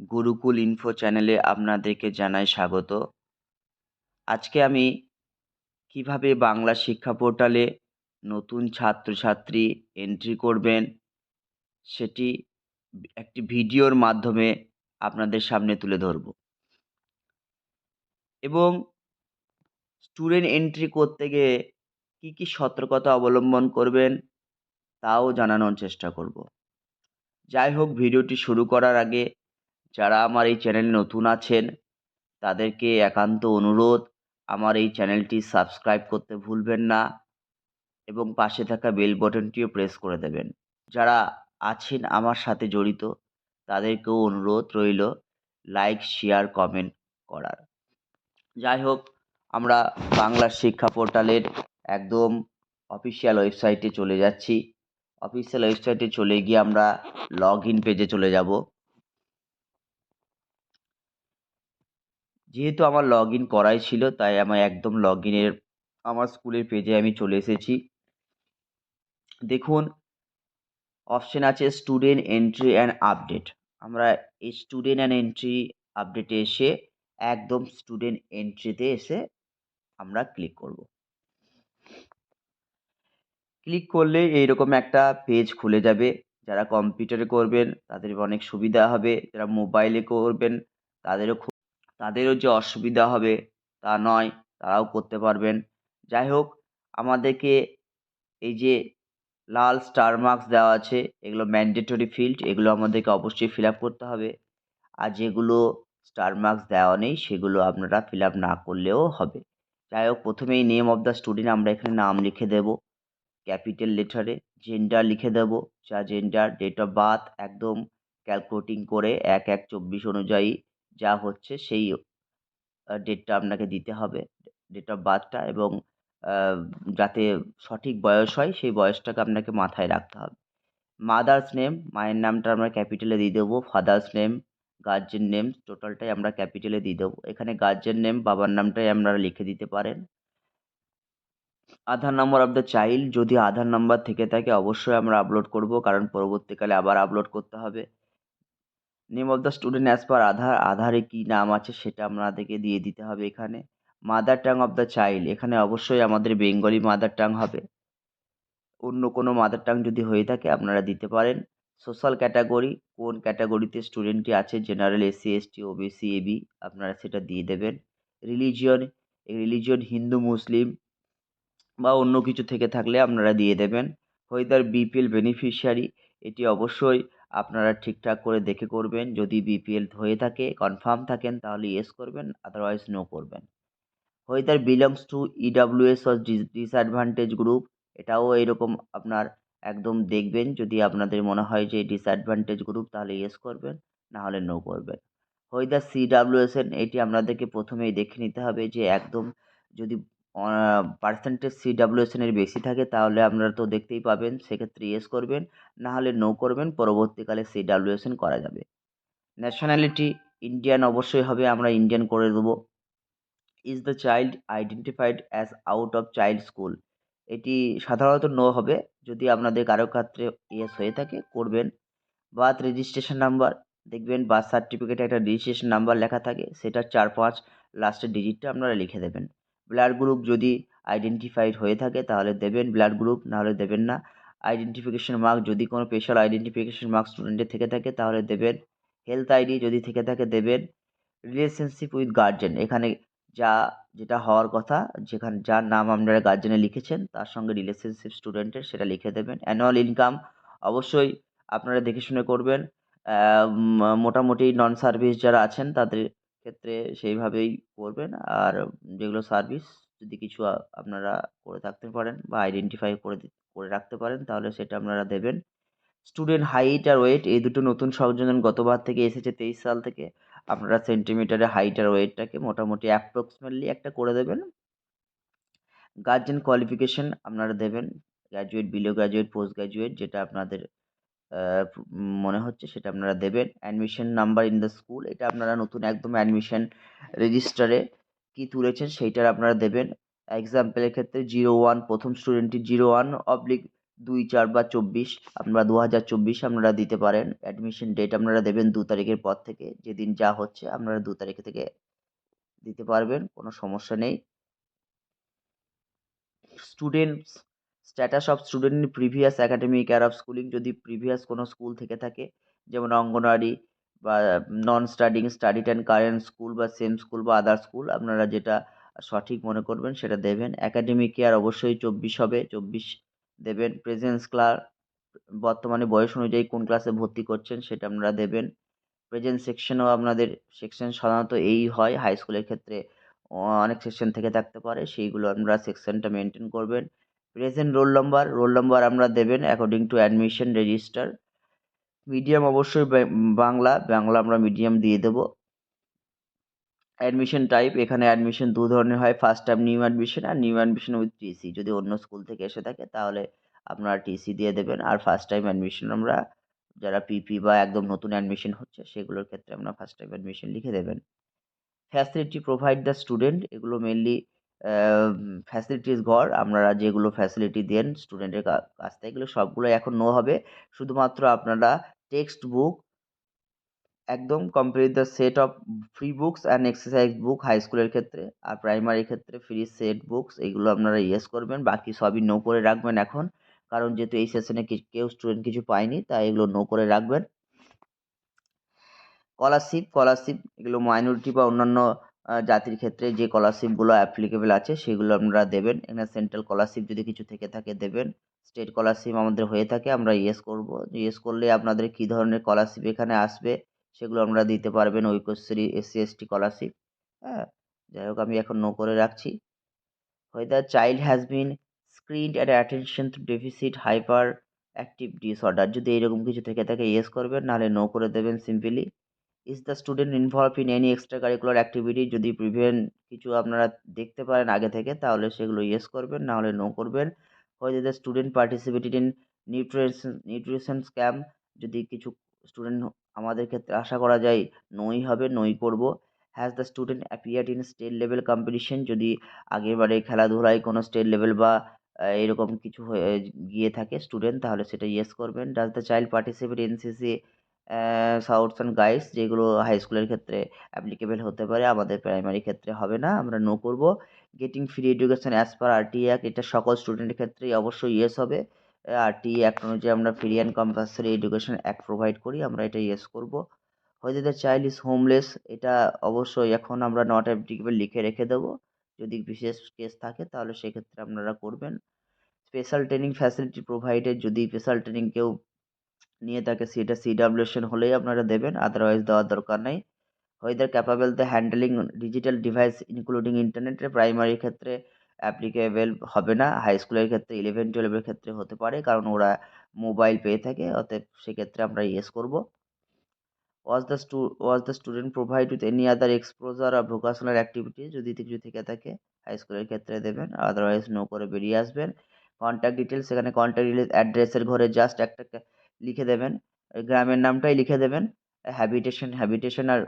Gurukul info চ্যানেলে আপনাদেরকে জানাই স্বাগত। আজকে আমি কীভাবে বাংলা শিক্ষা পোর্টালে নতুন ছাত্রছাত্রী এন্ট্রি করবেন, সেটি একটি ভিডিওর মাধ্যমে আপনাদের সামনে তুলে ধরব। এবং স্টুডেন্ট এন্ট্রি করতে গিয়ে কী কী সতর্কতা অবলম্বন করবেন, তাও জানানোর চেষ্টা করব। যাই হোক, ভিডিওটি শুরু করার আগে যারা আমার এই চ্যানেলে নতুন আছেন, তাদেরকে একান্ত অনুরোধ, আমার এই চ্যানেলটি সাবস্ক্রাইব করতে ভুলবেন না এবং পাশে থাকা বেল বটনটিও প্রেস করে দেবেন। যারা আছেন আমার সাথে জড়িত, তাদেরকেও অনুরোধ রইল লাইক শেয়ার কমেন্ট করার। যাই হোক, আমরা বাংলা শিক্ষা পোর্টালের একদম অফিসিয়াল ওয়েবসাইটে চলে যাচ্ছি। অফিসিয়াল ওয়েবসাইটে চলে গিয়ে আমরা লগ ইন পেজে চলে যাব। যেহেতু আমার লগ ইন করাই ছিল, তাই আমার একদম লগ ইনের আমার স্কুলের পেজে আমি চলে এসেছি। দেখুন অপশন আছে স্টুডেন্ট এন্ট্রি অ্যান্ড আপডেট আমরা এই স্টুডেন্ট অ্যান্ড এন্ট্রি আপডেটে এসে, একদম স্টুডেন্ট এন্ট্রিতে এসে আমরা ক্লিক করব। ক্লিক করলে এইরকম একটা পেজ খুলে যাবে। যারা কম্পিউটারে করবেন, তাদের অনেক সুবিধা হবে। যারা মোবাইলে করবেন, তাদেরও তাদেরও যে অসুবিধা হবে তা নয়, তারাও করতে পারবেন। যাই হোক, আমাদেরকে এই যে লাল স্টার মার্কস দেওয়া আছে, এগুলো ম্যান্ডেটরি ফিল্ড এগুলো আমাদেরকে অবশ্যই ফিল আপ করতে হবে। আর যেগুলো স্টার মার্কস দেওয়া নেই, সেগুলো আপনারা ফিল আপ না করলেও হবে। যাই হোক, প্রথমেই নেম অফ দ্য স্টুডেন্ট আমরা এখানে নাম লিখে দেব। ক্যাপিটাল লেটারে জেন্ডার লিখে দেব। যা জেন্ডার ডেট অফ বার্থ একদম ক্যালকুলেটিং করে এক এক চব্বিশ অনুযায়ী যা হচ্ছে সেই ডেটটা আপনাকে দিতে হবে। ডেট অফ বার্থটা এবং যাতে সঠিক বয়স হয় সেই বয়সটাকে আপনাকে মাথায় রাখতে হবে। মাদার্স নেম মায়ের নামটা আমরা ক্যাপিটালে দিয়ে দেবো ফাদার্স নেম গার্জেন নেম টোটালটাই আমরা ক্যাপিটালে দিয়ে দেবো। এখানে গার্জেন নেম বাবার নামটাই আপনারা লিখে দিতে পারেন। Aadhaar number of the child যদি আধার নাম্বার থেকে থাকে অবশ্যই আমরা আপলোড করব, কারণ পরবর্তীকালে আবার আপলোড করতে হবে। Name of the student as per Aadhaar আধারে কী নাম আছে সেটা আপনাদেরকে দিয়ে দিতে হবে এখানে। Mother tongue of the child এখানে অবশ্যই আমাদের বেঙ্গলি মাদার টাং হবে। অন্য কোনো মাদার টাং যদি হয়ে থাকে আপনারা দিতে পারেন। সোশ্যাল ক্যাটাগরি কোন ক্যাটাগরিতে স্টুডেন্টটি আছে? জেনারেল এসসি এসটি ওবিসি এবি আপনারা সেটা দিয়ে দেবেন। রিলিজিয়ন রিলিজিয়ন হিন্দু, মুসলিম বা অন্য কিছু থেকে থাকলে আপনারা দিয়ে দেবেন। হোয়েদার বিপিএল বেনিফিশিয়ারি এটি অবশ্যই আপনারা ঠিকঠাক করে দেখে করবেন। যদি বিপিএল হয়ে থাকে কনফার্ম থাকেন, তাহলে ইয়েস করবেন আদারওয়াইজ নো করবেন। Whether belongs to EWS or disadvantage group এটাও এরকম আপনার একদম দেখবেন। যদি আপনাদের মনে হয় যে ডিসঅ্যাডভান্টেজ গ্রুপ তাহলে ইয়েস করবেন না হলে নো করবেন হোয়েদার সিডাব্লিউএসএন এটি আপনাদেরকে প্রথমেই দেখে নিতে হবে যে একদম যদি পার্সেন্টেজ সিডাব্লিউএসএনের বেশি থাকে তাহলে আপনারা তো দেখতেই পাবেন, সেক্ষেত্রে ইয়েস করবেন না হলে নো করবেন, পরবর্তীকালে সিডাব্লিউএসএন করা যাবে। ন্যাশনালিটি ইন্ডিয়ান অবশ্যই হবে, আমরা ইন্ডিয়ান করে দেবো। Is the child identified as out of child school এটি সাধারণত নো হবে, যদি আপনাদের কারও ক্ষেত্রে ইয়েস হয়ে থাকে, করবেন। বার্থ রেজিস্ট্রেশন নাম্বার দেখবেন বার্থ সার্টিফিকেটে একটা রেজিস্ট্রেশন নাম্বার লেখা থাকে, সেটা চার পাঁচ লাস্টের ডিজিটটা আপনারা লিখে দেবেন। ব্লাড গ্রুপ যদি আইডেন্টিফাইড হয়ে থাকে, তাহলে দেবেন ব্লাড গ্রুপ নাহলে দেবেন না। আইডেন্টিফিকেশন মার্ক যদি কোনো স্পেশাল আইডেন্টিফিকেশন মার্ক স্টুডেন্টের থেকে থাকে, তাহলে দেবেন। হেলথ আইডি যদি থেকে থাকে, দেবেন। রিলেশনশিপ উইথ গার্জেন এখানে যা, যেটা হওয়ার কথা, যেখানে, যার নাম আপনারা গার্জেনে লিখেছেন, তার সঙ্গে রিলেশনশিপ স্টুডেন্টের সেটা লিখে দেবেন। অ্যানুয়াল ইনকাম অবশ্যই আপনারা দেখে শুনে করবেন। মোটামুটি নন সার্ভিস যারা আছেন, তাদের ক্ষেত্রে সেইভাবেই করবেন। আর যেগুলো সার্ভিস যদি কিছু আপনারা করে থাকতে পারেন বা আইডেন্টিফাই করে করে রাখতে পারেন, তাহলে সেটা আপনারা দেবেন। স্টুডেন্ট হাইট আর ওয়েট এই দুটো নতুন সংযোজন গতবার থেকে এসেছে তেইশ সাল থেকে। আপনারা সেন্টিমিটারে হাইট আর ওয়েটটাকে মোটামুটি অ্যাপ্রক্সিমেটলি একটা করে দেবেন। গার্জেন কোয়ালিফিকেশন আপনারা দেবেন। Graduate below graduate post graduate যেটা আপনাদের মনে হচ্ছে সেটা আপনারা দেবেন। Admission number in the school এটা আপনারা নতুন একদম অ্যাডমিশন রেজিস্টারে কী তুলেছেন সেইটার আপনারা দেবেন। এক্সাম্পলের ক্ষেত্রে জিরো ওয়ান প্রথম স্টুডেন্টটি জিরো ওয়ান অবলিক দুই, চার বা চব্বিশ, আপনারা দু হাজার চব্বিশ আপনারা দিতে পারেন। অ্যাডমিশন ডেট আপনারা দেবেন দু তারিখের পর থেকে, যেদিন যা হচ্ছে আপনারা দু তারিখ থেকে দিতে পারবেন, কোনো সমস্যা নেই। Students status of student previous academic year of schooling যদি প্রিভিয়াস কোনো স্কুল থেকে থাকে, যেমন অঙ্গনওয়াড়ি বা non studying studied and current school বা সেম স্কুল বা আদার স্কুল আপনারা যেটা সঠিক মনে করবেন সেটা দেবেন। একাডেমিক ইয়ার অবশ্যই চব্বিশ হবে, চব্বিশ দেবেন। প্রেজেন্স ক্লাস বর্তমানে বয়স অনুযায়ী কোন ক্লাসে ভর্তি করছেন সেটা আপনারা দেবেন। প্রেজেন্ট সেকশনও আপনাদের সেকশন সাধারণত এই হয় হাই স্কুলের ক্ষেত্রে অনেক সেকশন থেকে থাকতে পারে, সেইগুলো আপনারা সেকশনটা মেনটেন করবেন। Present roll number roll number আমরা দেবেন according to admission register medium অবশ্যই বাংলা বাংলা আমরা মিডিয়াম দিয়ে দেবো। অ্যাডমিশন টাইপ এখানে অ্যাডমিশন দু ধরনের হয় ফার্স্ট টাইম নিউ অ্যাডমিশন আর নিউ অ্যাডমিশন উইথ টিসি যদি অন্য স্কুল থেকে এসে থাকে, তাহলে আপনারা টিসি দিয়ে দেবেন। আর ফার্স্ট টাইম অ্যাডমিশন আমরা, যারা পিপি বা একদম নতুন অ্যাডমিশন হচ্ছে, সেগুলোর ক্ষেত্রে আমরা ফার্স্ট টাইম অ্যাডমিশন লিখে দেবেন। ফ্যাসিলিটি প্রোভাইড দ্য স্টুডেন্ট এগুলো মেনলি ফ্যাসিলিটিস ঘর। আপনারা যেগুলো ফ্যাসিলিটি দেন স্টুডেন্টের কাছ থেকে, এগুলো সবগুলো এখন নো হবে। শুধুমাত্র আপনারা টেক্সট বুক একদম complete the set of free books and exercise book high স্কুলের ক্ষেত্রে আর প্রাইমারি ক্ষেত্রে ফ্রি সেট বুকস এইগুলো আপনারা ইয়েস করবেন। বাকি সবই নো করে রাখবেন এখন। কারণ যেহেতু এই সেশনে কেউ স্টুডেন্ট কিছু পায়নি, তাই এগুলো নো করে রাখবেন। স্কলারশিপ স্কলারশিপ এগুলো মাইনরিটি বা অন্যান্য জাতির ক্ষেত্রে যে স্কলারশিপগুলো অ্যাপ্লিকেবল আছে, সেগুলো আপনারা দেবেন। এখানে সেন্ট্রাল স্কলারশিপ যদি কিছু থেকে থাকে দেবেন। স্টেট স্কলারশিপ আমাদের হয়ে থাকে, আমরা ইয়েস করব। ইয়েস করলে আপনাদের কী ধরনের স্কলারশিপ এখানে আসবে, সেগুলো আমরা দিতে পারবেন ঐক্যশ্রী এসসি, এসটি স্কলারশিপ হ্যাঁ যাই হোক, আমি এখন নো করে রাখছি। The child has been screened at attention deficit hyper active disorder যদি এরকম কিছু থেকে থাকে ইয়েস করবেন, নাহলে নো করে দেবেন simply is the student involve in any extra curricular activity যদি প্রিভেন্ট কিছু আপনারা দেখতে পারেন আগে থেকে, তাহলে সেগুলো ইয়েস করবেন নাহলে নো করবেন। হয়তো the student participated in nutrition nutrition scam যদি কিছু স্টুডেন্ট আমাদের ক্ষেত্রে আশা করা যায় নই হবে নই করব। Has the student appeared in state level competition যদি আগেরবারে খেলাধুলায় কোনো স্টেট লেভেল বা এরকম কিছু হয়ে গিয়ে থাকে স্টুডেন্ট তাহলে সেটা ইয়েস করবেন। Does the child participate NCC scouts and guides যেগুলো হাই স্কুলের ক্ষেত্রে অ্যাপ্লিকেবল হতে পারে, আমাদের প্রাইমারি ক্ষেত্রে হবে না, আমরা নো করব। Getting free education as per RT act এটা সকল স্টুডেন্টের ক্ষেত্রেই অবশ্যই ইয়েস হবে। আরটি অ্যাক্ট অনুযায়ী আমরা free and compulsory education act provide করি, আমরা এটা ইয়েস করব। হয়তো দ্য চাইল্ড ইজ হোমলেস এটা অবশ্যই এখন আমরা নট অ্যাপ্লিকেবল লিখে রেখে দেবো। যদি বিশেষ কেস থাকে, তাহলে সেক্ষেত্রে আপনারা করবেন। স্পেশাল ট্রেনিং ফ্যাসিলিটি প্রোভাইডেড যদি স্পেশাল ট্রেনিং কেউ নিয়ে থাকে সেটা সিডাব্লিউশন হলেই আপনারা দেবেন আদারওয়াইজ দেওয়ার দরকার নেই। Whether capable the handeling digital device including ইন্টারনেটের প্রাইমারি ক্ষেত্রে অ্যাপ্লিকেবেল হবে না। হাই স্কুলের ক্ষেত্রে ইলেভেন টুয়েলভের ক্ষেত্রে হতে পারে, কারণ ওরা মোবাইল পেয়ে থাকে, অতএব সেক্ষেত্রে আমরা ইয়েস করব। Was the stu was the student provide with any other exposure R vocational activity যদি কিছু থেকে থাকে হাই স্কুলের ক্ষেত্রে দেবেন আদারওয়াইজ নো করে বেরিয়ে আসবেন। কন্ট্যাক্ট ডিটেলস সেখানে কন্ট্যাক্ট ডিটেলস অ্যাড্রেসের ঘরে জাস্ট একটা লিখে দেবেন। গ্রামের নামটাই লিখে দেবেন। হ্যাবিটেশন হ্যাবিটেশন আর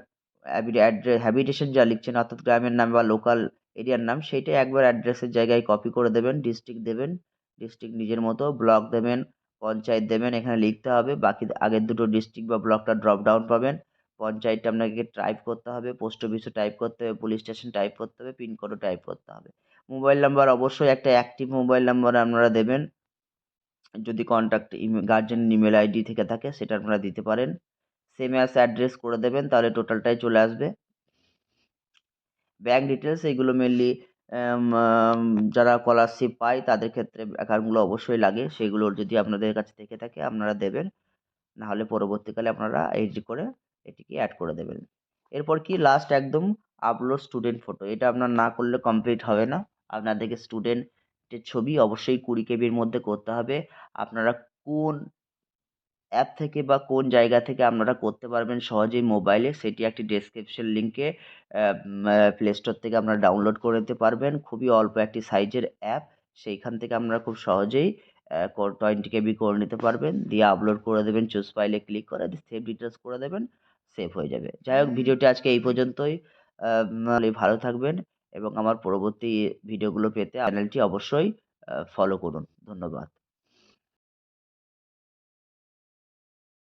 অ্যাড্রেস হ্যাবিটেশন যা লিখছেন, অর্থাৎ গ্রামের নাম বা লোকাল এরিয়ার নাম, সেইটাই একবার অ্যাড্রেসের জায়গায় কপি করে দেবেন ডিস্ট্রিক্ট দেবেন ডিস্ট্রিক্ট নিজের মতো ব্লক দেবেন, পঞ্চায়েত দেবেন, এখানে লিখতে হবে। বাকি আগের দুটো ডিস্ট্রিক্ট বা ব্লকটা ড্রপ ডাউন পাবেন। পঞ্চায়েতটা আপনাকে টাইপ করতে হবে পোস্ট অফিসও টাইপ করতে হবে পুলিশ স্টেশন টাইপ করতে হবে পিনকোডও টাইপ করতে হবে। মোবাইল নাম্বার অবশ্যই একটা অ্যাক্টিভ মোবাইল নাম্বার আপনারা দেবেন। যদি কন্ট্যাক্ট গার্জেন ইমেল আইডি থেকে থাকে, সেটা আপনারা দিতে পারেন। সেম অ্যাস অ্যাড্রেস করে দেবেন, তাহলে টোটালটাই চলে আসবে। ব্যাঙ্ক ডিটেলস এইগুলো মেনলি যারা স্কলারশিপ পায়, তাদের ক্ষেত্রে অ্যাকাউন্টগুলো অবশ্যই লাগে। সেগুলো যদি আপনাদের কাছে থেকে থাকে, আপনারা দেবেন। নাহলে পরবর্তীকালে আপনারা এডি করে এটিকে অ্যাড করে দেবেন। এরপর কি? লাস্ট একদম আপলোড স্টুডেন্ট ফটো এটা আপনার না করলে কমপ্লিট হবে না। আপনাদেরকে স্টুডেন্টের ছবি অবশ্যই কুড়ি কেবির মধ্যে করতে হবে। আপনারা কোন অ্যাপ থেকে বা কোন জায়গা থেকে আপনারা করতে পারবেন সহজেই মোবাইলে সেটি একটি ডেসক্রিপশন লিঙ্কে প্লে স্টোর থেকে আপনারা ডাউনলোড করে নিতে পারবেন। খুবই অল্প একটি সাইজের অ্যাপ সেইখান থেকে আপনারা খুব সহজেই টোয়েন্টি কেবি করে নিতে পারবেন। দিয়ে আপলোড করে দেবেন চুজ ফাইলে ক্লিক করে সেভ ডিটেলস করে দেবেন সেভ হয়ে যাবে। যাই হোক ভিডিওটি আজকে এই পর্যন্তই। ভালো থাকবেন। এবং আমার পরবর্তী ভিডিওগুলো পেতে চ্যানেলটি অবশ্যই ফলো করুন। ধন্যবাদ।